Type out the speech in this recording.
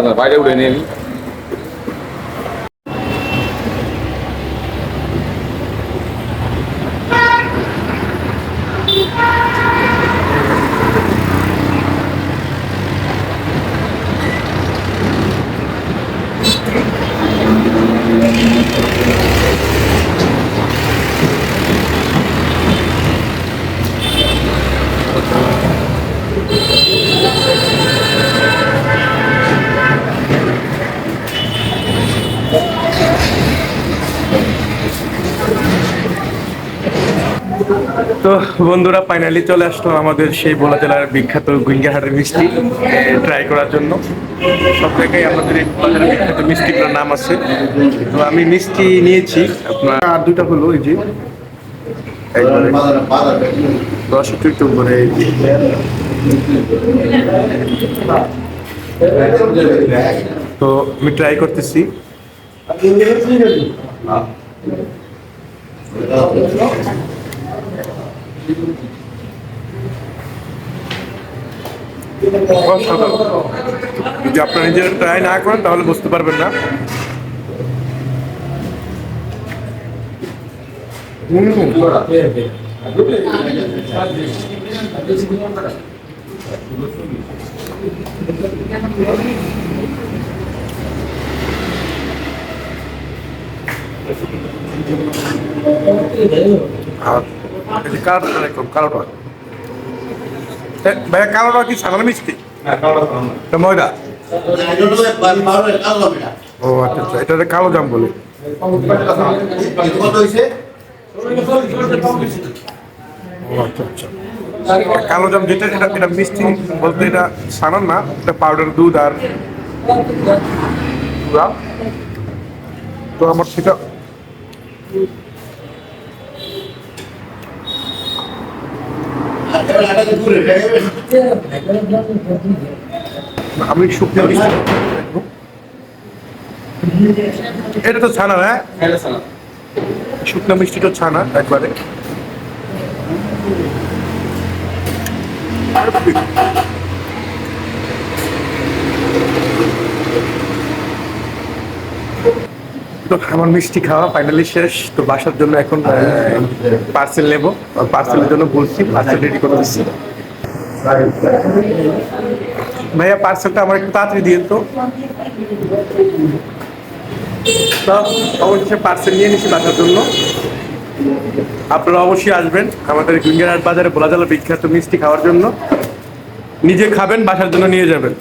Valeu, tá. তো বন্ধুরা finally চলে আসলো আমাদের সেই ভোলা জেলার বিখ্যাত গুইঙ্গাহাটের মিষ্টি ট্রাই করার জন্য। সব জায়গায় আমাদের এই ভোলা জেলার বিখ্যাত মিষ্টিগুলোর নাম আছে। তো আমি মিষ্টি নিয়েছি। আপনার আর দুটা হলো, এই যে। দশ তো আমি ট্রাই করতেছি। যদি আপনারা নিজেরা ট্রাই না করেন তাহলে বুঝতে পারবেন না। আর এই কালোটা দেখুন কালোটা। ভাইয়া কালোটা কি সাধারণ মিষ্টি? এটা ময়দা? ও আচ্ছা আচ্ছা এটা কালো জাম বলে। আচ্ছা আচ্ছা। কালো জাম যেটা এটা এটা মিষ্টি বলতে এটা সানান না এটা পাউডার দুধ আর তো আমার সেটা আমি শুকনো মিষ্টি এটা তো ছানা না? শুকনো মিষ্টিটা ছানা একবারে। তো আমার মিষ্টি খাওয়া ফাইনালি শেষ। তো বাসার জন্য এখন পার্সেল নেব। পার্সেলের জন্য বলছি পার্সেল রেডি করতেছি ভাইয়া পার্সেলটা আমার একটু তাড়াতাড়ি দিয়ে তো। অবশ্যই পার্সেল নিয়ে নিচ্ছি বাসার জন্য। আপনারা অবশ্যই আসবেন আমাদের গুঙ্গেরহাট বাজারে ভোলা জেলা বিখ্যাত মিষ্টি খাওয়ার জন্য। নিজে খাবেন, বাসার জন্য নিয়ে যাবেন।